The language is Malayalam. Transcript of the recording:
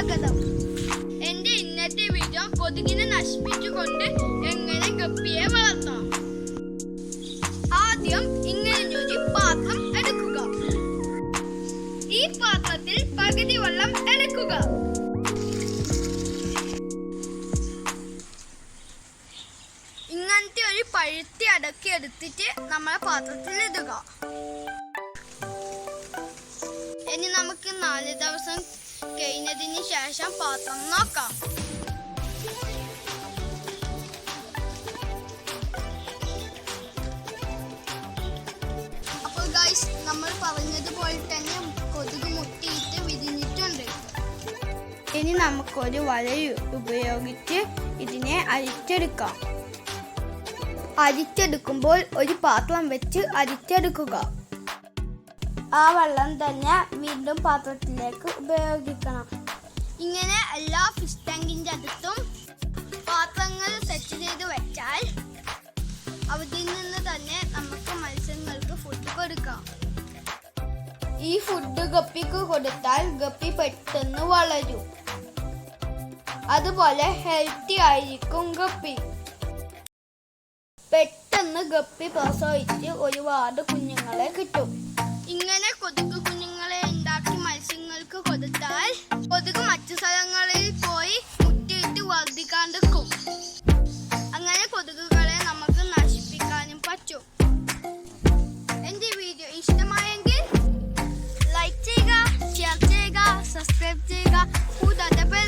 സ്വാഗതം. എന്റെ ഇന്നത്തെ വീഡിയോ കൊതുകിനെ നശിപ്പിച്ചുകൊണ്ട് എങ്ങനെ ഗപ്പിയെ വളർത്താം? ആദ്യം ഇങ്ങനെ ഒരു പാത്രം എടുക്കുക. ഈ പാത്രത്തിൽ പകുതി വെള്ളം എടുക്കുക. ഇങ്ങനത്തെ ഒരു പഴുത്തി അടക്കി എടുത്തിട്ട് നമ്മളെ പാത്രത്തിൽ ഇടുക. ഇനി നമുക്ക് നാല് ദിവസം കഴിഞ്ഞതിന് ശേഷം പാത്രം നോക്കാം. അപ്പോൾ ഗൈസ് നമ്മൾ പറഞ്ഞതുപോലെ തന്നെ കൊതുക് മുട്ടിയിട്ട് വിരിഞ്ഞിട്ടുണ്ട്. ഇനി നമുക്കൊരു വല ഉപയോഗിച്ച് ഇതിനെ അരിച്ചെടുക്കാം. അരിച്ചെടുക്കുമ്പോൾ ഒരു പാത്രം വെച്ച് അരിച്ചെടുക്കുക. ആ വെള്ളം തന്നെ വീണ്ടും പാത്രത്തിലേക്ക് ഉപയോഗിക്കണം. ഇങ്ങനെ എല്ലാ ഫിഷ് ടാങ്കിന്റെ അടുത്തും പാത്രങ്ങൾ സെറ്റ് ചെയ്ത് വെച്ചാൽ അവിടെ നിന്ന് തന്നെ നമുക്ക് മത്സ്യങ്ങൾക്ക് ഫുഡ് കൊടുക്കാം. ഈ ഫുഡ് ഗപ്പിക്ക് കൊടുത്താൽ ഗപ്പി പെട്ടെന്ന് വളരും. അതുപോലെ ഹെൽത്തി ആയിരിക്കും ഗപ്പി. പെട്ടെന്ന് ഗപ്പി പ്രസവിച്ച് ഒരുപാട് കുഞ്ഞുങ്ങളെ കിട്ടും. застриб діра, куда тебе